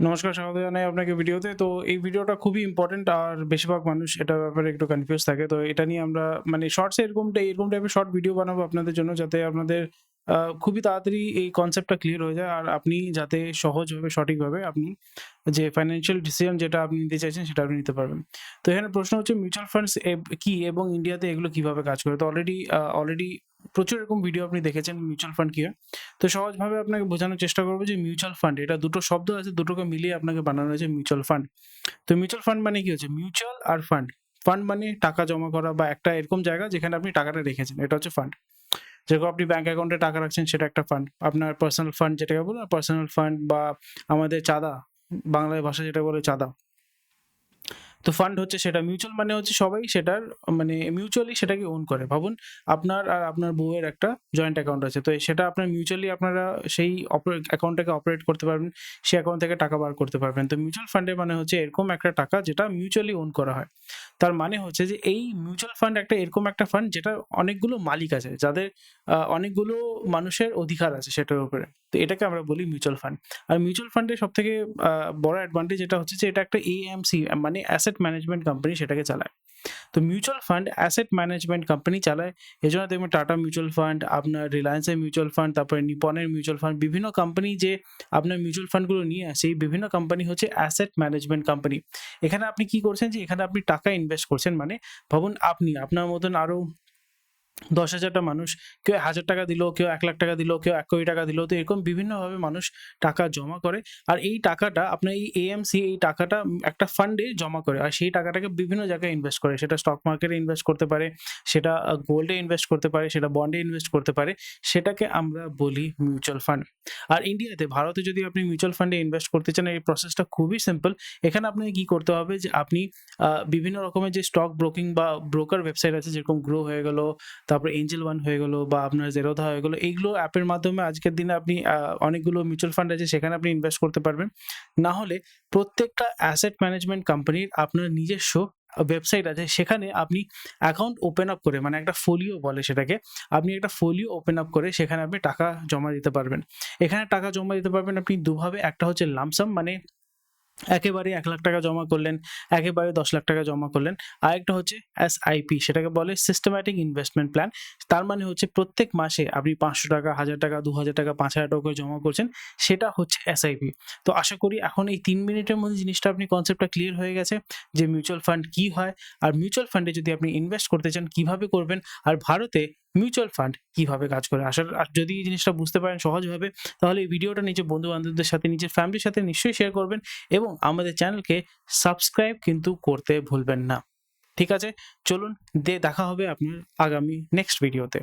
নমস্কার, স্বাগত জানাই আপনাকে ভিডিওতে। তো এই ভিডিওটা খুবই ইম্পর্টেন্ট আর বেশিরভাগ মানুষ এটা ব্যাপারে একটু কনফিউজ থাকে। তো এটা নিয়ে আমরা মানে শর্টসে এরকম এরকম টাইপের শর্ট ভিডিও বানাবো আপনাদের জন্য যাতে আপনাদের খুবই তাড়াতাড়ি এই কনসেপ্টটা ক্লিয়ার হয়ে যায়। আর আপনি যাতে সহজভাবে, সঠিকভাবে আপনি যে ফাইন্যান্সিয়াল ডিসিশন যেটা আপনি নিতে চাইছেন সেটা আপনি নিতে পারবেন। তো এখানে প্রশ্ন হচ্ছে মিউচুয়াল ফান্ডস কি এবং ইন্ডিয়াতে এগুলো কীভাবে কাজ করে? তো অলরেডি অলরেডি প্রচুর এরকম ভিডিও আপনি দেখেছেন মিউচুয়াল ফান্ড কি হয় তো সহজভাবে আপনাকে বোঝানোর চেষ্টা করব যে মিউচুয়াল ফান্ড এটা দুটো শব্দ আছে, দুটোকে মিলিয়ে আপনাকে বানানো হয়েছে মিউচুয়াল ফান্ড তো মিউচুয়াল ফান্ড মানে কি হচ্ছে? মিউচুয়াল আর ফান্ড ফান্ড মানে টাকা জমা করা বা একটা এরকম জায়গা যেখানে আপনি টাকাটা রেখেছেন, এটা হচ্ছে ফান্ড যেরকম আপনি ব্যাঙ্ক অ্যাকাউন্টে টাকা রাখছেন, সেটা একটা ফান্ড আপনার পার্সোনাল ফান্ড যেটাকে বলুন পার্সোনাল ফান্ড বা আমাদের চাঁদা, বাংলায় ভাষা যেটা বলে চাঁদা। তো ফান্ড হচ্ছে সেটা মিউচুয়াল মানে হচ্ছে সবাই সেটার মানে মিউচুয়ালি সেটাকে ওন করে। ভাবুন, আপনার আর আপনার বউয়ের একটা জয়েন্ট অ্যাকাউন্ট আছে, তো সেটা আপনার মিউচুয়ালি আপনারা সেই অ্যাকাউন্টটাকে অপারেট করতে পারবেন, সেই অ্যাকাউন্ট থেকে টাকা বার করতে পারবেন। তো মিউচুয়াল ফান্ডে মানে হচ্ছে এরকম একটা টাকা যেটা মিউচুয়ালি ওন করা হয়। তার মানে হচ্ছে যে এই মিউচুয়াল ফান্ড একটা এরকম একটা ফান্ড যেটা অনেকগুলো মালিক আছে, যাদের অনেকগুলো মানুষের অধিকার আছে সেটার উপরে। তো এটাকে আমরা বলি মিউচুয়াল ফান্ড আর মিউচুয়াল ফান্ডের সব থেকে বড় অ্যাডভান্টেজ যেটা হচ্ছে যে এটা একটা এএমসি মানে অ্যাসেট ম্যানেজমেন্ট কোম্পানি সেটাকে চালায়। তো mutual fund asset management company চালায়। এই জন্য দেখবেন টাটা মিউচুয়াল ফান্ড আপনার রিলায়েন্সের মিউচুয়াল ফান্ড তারপরে নিপনের মিউচুয়াল ফান্ড বিভিন্ন কোম্পানি যে আপনার মিউচুয়াল ফান্ডগুলো নিয়ে আসে, এই বিভিন্ন কোম্পানি হচ্ছে অ্যাসেট ম্যানেজমেন্ট কোম্পানি এখানে আপনি কি করছেন যে, এখানে আপনি টাকা ইনভেস্ট করছেন মানে ভাবুন আপনি, আপনার মতন আরও দশ হাজারটা মানুষ, কেউ হাজার টাকা দিল, কেউ এক লাখ টাকা দিল, কেউ এক কোটি টাকা দিল, তো এরকম বিভিন্নভাবে মানুষ টাকা জমা করে। আর এই টাকাটা, আপনার এই এএমসি এই টাকাটা একটা ফান্ডে জমা করে। আর সেই টাকাটাকে বিভিন্ন জায়গায় ইনভেস্ট করে। সেটা স্টক মার্কেটে ইনভেস্ট করতে পারে, সেটা গোল্ডে ইনভেস্ট করতে পারে, সেটা বন্ডে ইনভেস্ট করতে পারে। সেটাকে আমরা বলি মিউচুয়াল ফান্ড আর ইন্ডিয়াতে ভারতে যদি আপনি মিউচুয়াল ফান্ডে ইনভেস্ট করতে চান, এই প্রসেসটা খুবই সিম্পল এখানে আপনাকে কি করতে হবে যে, আপনি বিভিন্ন রকমের যে স্টক ব্রোকিং বা ব্রোকার ওয়েবসাইট আছে, যেরকম গ্রো হয়ে গেল তারপর এঞ্জেল ওয়ান হয়ে গেলো বা আপনার জেরোধা হয়ে গেলো, এইগুলো অ্যাপের মাধ্যমে আজকের দিনে আপনি অনেকগুলো মিউচুয়াল ফান্ড আছে, সেখানে আপনি ইনভেস্ট করতে পারবেন। না হলে প্রত্যেকটা অ্যাসেট ম্যানেজমেন্ট কোম্পানির আপনার নিজস্ব ওয়েবসাইট আছে, সেখানে আপনি অ্যাকাউন্ট ওপেন আপ করে মানে একটা ফোলিও বলে সেটাকে, আপনি একটা ফোলিও ওপেন আপ করে সেখানে আপনি টাকা জমা দিতে পারবেন। এখানে টাকা জমা দিতে পারবেন আপনি দুভাবে, একটা হচ্ছে লামসাম মানে একেবারে এক লাখ টাকা জমা করলেন, একেবারে দশ লাখ টাকা জমা করলেন। আরেকটা হচ্ছে এস আইপি সেটাকে বলে সিস্টেম্যাটিক ইনভেস্টমেন্ট প্ল্যান তার মানে হচ্ছে প্রত্যেক মাসে আপনি পাঁচশো টাকা, হাজার টাকা, দু হাজার টাকা, পাঁচ হাজার টাকা করে জমা করছেন, সেটা হচ্ছে এসআইপি তো আশা করি এখন এই তিন মিনিটের মধ্যে জিনিসটা আপনি কনসেপ্টটা ক্লিয়ার হয়ে গেছে, যে মিউচুয়াল ফান্ড কি হয়, আর মিউচুয়াল ফান্ডে যদি আপনি ইনভেস্ট করতে চান, কীভাবে করবেন, আর ভারতে মিউচুয়াল ফান্ড কীভাবে কাজ করে? আসার আর যদি এই জিনিসটা বুঝতে পারেন সহজভাবে, তাহলে এই ভিডিওটা নিজের বন্ধু বান্ধবদের সাথে, নিজের ফ্যামিলির সাথে নিশ্চয়ই শেয়ার করবেন এবং আমাদের চ্যানেলকে সাবস্ক্রাইব কিন্তু করতে ভুলবেন না। ঠিক আছে? চলুন দে দেখা হবে আপনার আগামী নেক্সট ভিডিওতে